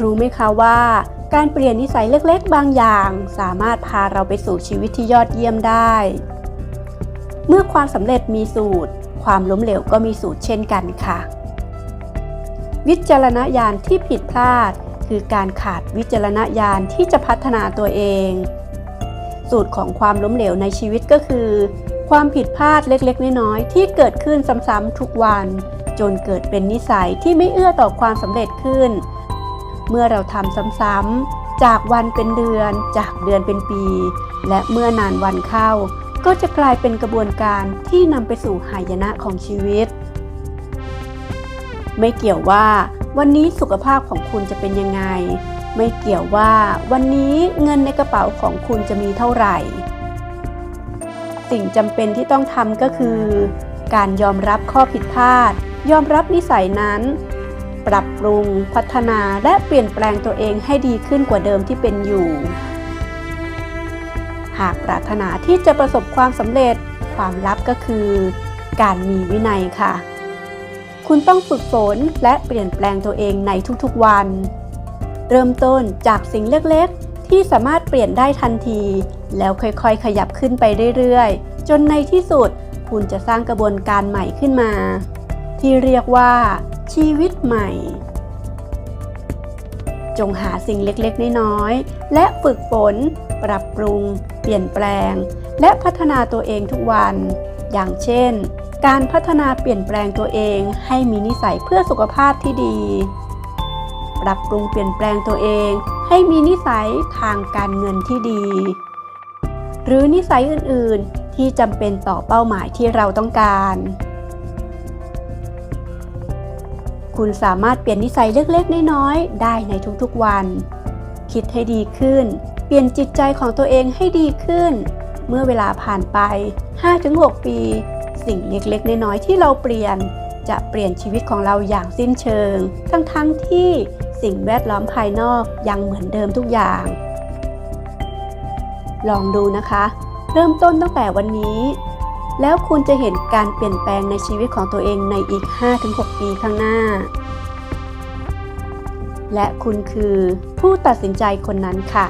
รู้ไหมคะว่าการเปลี่ยนนิสัยเล็กๆ บางอย่าง สามารถพาเราไปสู่ชีวิตที่ยอดเยี่ยมได้ เมื่อความสำเร็จมีสูตร ความล้มเหลวก็มีสูตรเช่นกันค่ะ วิจารณญาณที่ผิดพลาด คือการขาดวิจารณญาณที่จะพัฒนาตัวเอง สูตรของความล้มเหลวในชีวิตก็คือ ความผิดพลาดเล็กๆ น้อยๆที่เกิดขึ้นซ้ำๆทุกวัน จนเกิดเป็นนิสัยที่ไม่เอื้อต่อความสำเร็จขึ้น เมื่อเราทำซ้ำๆ จากวันเป็นเดือน จากเดือนเป็นปี และเมื่อนานวันเข้า ก็จะกลายเป็นกระบวนการที่นำไปสู่หายนะของชีวิต ไม่เกี่ยวว่าวันนี้สุขภาพของคุณจะเป็นยังไง ไม่เกี่ยวว่าวันนี้เงินในกระเป๋าของคุณจะมีเท่าไหร่ สิ่งจำเป็นที่ต้องทำก็คือ การยอมรับข้อผิดพลาด ยอมรับนิสัยนั้น ปรับปรุง พัฒนาและเปลี่ยนแปลงตัวเองให้ดีขึ้นกว่าเดิมที่เป็นอยู่ หากปรารถนาที่จะประสบความสำเร็จความลับก็คือ การมีวินัยค่ะ คุณต้องฝึกฝนและเปลี่ยนแปลงตัวเองในทุกๆวัน เริ่มต้นจากสิ่งเล็กๆ ที่สามารถเปลี่ยนได้ทันที แล้วค่อยๆ ขยับขึ้นไปเรื่อยๆ จนในที่สุดคุณจะสร้างกระบวนการใหม่ขึ้นมา ที่เรียกว่า ชีวิตใหม่ จงหาสิ่งเล็กๆ น้อยๆ และฝึกฝน ปรับปรุง เปลี่ยนแปลง และพัฒนาตัวเองทุกวัน อย่างเช่น การพัฒนาเปลี่ยนแปลงตัวเองให้มีนิสัยเพื่อสุขภาพที่ดี ปรับปรุงเปลี่ยนแปลงตัวเองให้มีนิสัยทางการเงินที่ดี หรือนิสัยอื่นๆที่จำเป็นต่อเป้าหมายที่เราต้องการ คุณสามารถเปลี่ยนนิสัยเล็กๆ น้อยๆ ได้ในทุกๆวัน คิดให้ดีขึ้น เปลี่ยนจิตใจของตัวเองให้ดีขึ้น เมื่อเวลาผ่านไป 5-6 ปี สิ่งเล็กๆ น้อยๆ ที่เราเปลี่ยน จะเปลี่ยนชีวิตของเราอย่างสิ้นเชิง ทั้งๆทที่สิ่งแวดล้อมภายนอกยังเหมือนเดิมทุกอย่าง ลองดูนะคะ เริ่มต้นตั้งแต่วันนี้ แล้วคุณจะเห็นการเปลี่ยนแปลงในชีวิตของตัวเองในอีก 5-6 ปีข้างหน้า และคุณคือผู้ตัดสินใจคนนั้นค่ะ